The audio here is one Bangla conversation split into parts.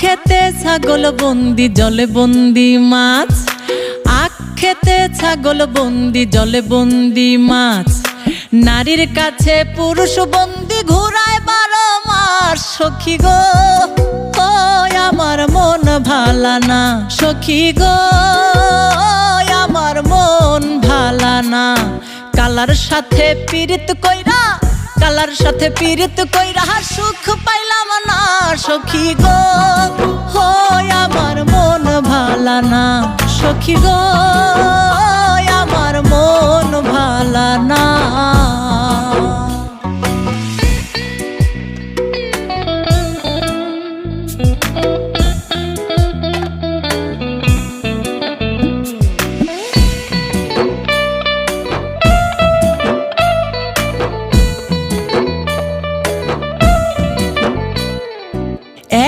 খেতে ছাগল বন্দি জলে বন্দি মাছ খেতে ছাগল বন্দি, জলে বন্দি মাছ। নারীর কাছে পুরুষ বন্দি ঘুরায় বারো মাস সখী গো ও আমার মন ভালা না। সখী গো আমার মন ভালা না। কালার সাথে পীড়িত কইরা, কালার সাথে পীড়িত কইরা সুখ পাইলাম না। সখী গো হো আমার মন ভালা না। সখী গো আমার মন ভালা না।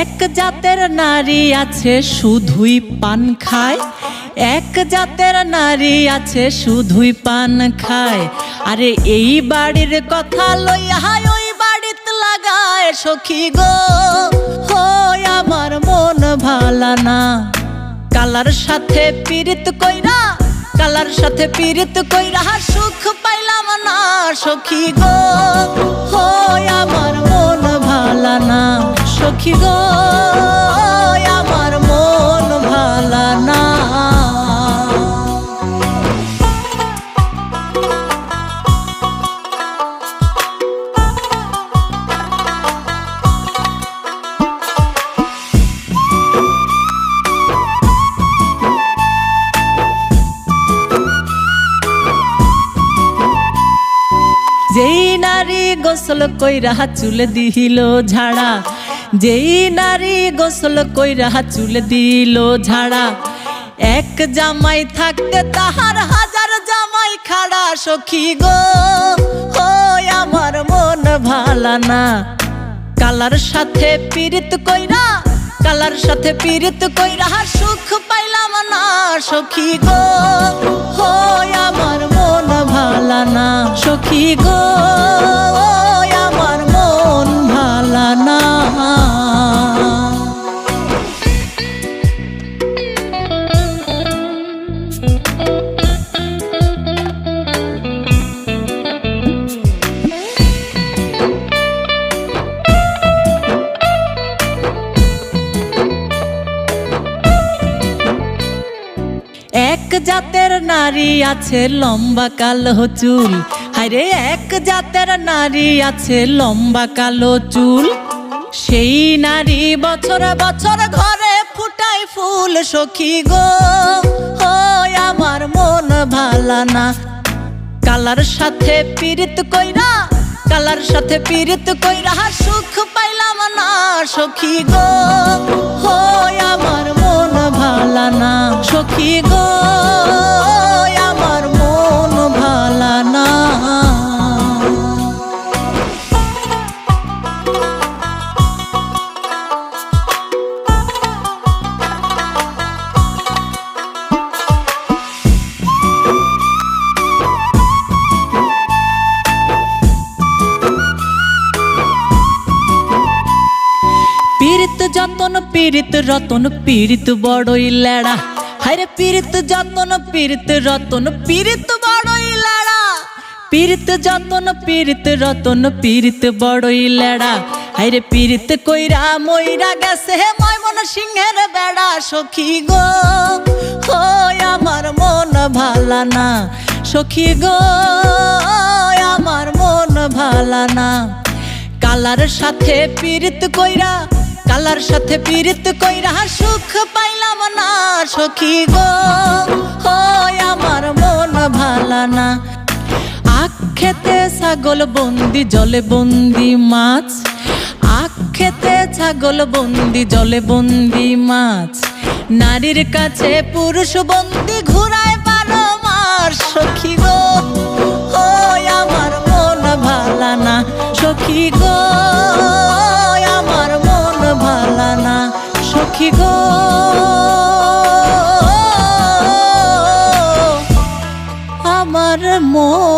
এক জাতের নারী আছে শুধুই পান খায়। এক জাতের নারী আছে, শুধুই পান খায়। আরে এই বাড়ির কথা লইয়া ওই বাড়িতে লাগায় সখী গো। হয় আমার মন ভালা না। কালার সাথে পীড়িত কইরা, কালার সাথে পীড়িত কইরা সুখ পাইলাম না সখী গো। হয় আমার মন ভালা না সখী গো। গোসল কইরা চুলে দিল ঝাড়া। যেই নারী গোসল কইরা চুলে দিল ঝাড়া। এক জামাই থাকতে তাহার হাজার জামাই খাড়া সখী গো। ও আমার মন ভালা না। কালার সাথে পীড়িত কইরা, কালার সাথে পীড়িত কইরা সুখ পাইলাম না সখী গো। হো আমার মন ভালা না সখী গো। এক জাতের নারী আছে লম্বা কালো চুল। হায়রে, এক জাতের নারী আছে লম্বা কালো চুল। সেই নারী বছর বছর ঘরে ফুটায় ফুল, সখী গো ও আমার মন ভালা না। কালার সাথে পীড়িত কইরা, কালার সাথে পীড়িত কইরা সুখ পাইলাম না, সখী গো হো আমার মন ভালা না। সখী গো যতন পীড়িত, রতন পীড়িত বড়ই লেড়া। হায়রে পীড়িত, যতন পীড়িত, রতন পীড়িত বড়ই লেড়া। পীড়িত, যতন পীড়িত, রতন পীড়িত বড়ই লেড়া। হায়রে পীড়িত কইরা মইরা গেছে হে ময়মন সিংহের বেড়া। সখী গো হয় আমার মন ভালা না। সখী গো আমার মন ভালা না। কালার সাথে পীড়িত কইরা কালার সাথে পীড়িত কইরা সুখ পাইলাম না, সখী গো। হয় আমার মন ভালা না। আখ খেতে ছাগল বন্দি, জলে বন্দি মাছ। আখ খেতে ছাগল বন্দি, জলে বন্দি মাছ। নারীর কাছে পুরুষ বন্দি, ঘুরায় আমার মন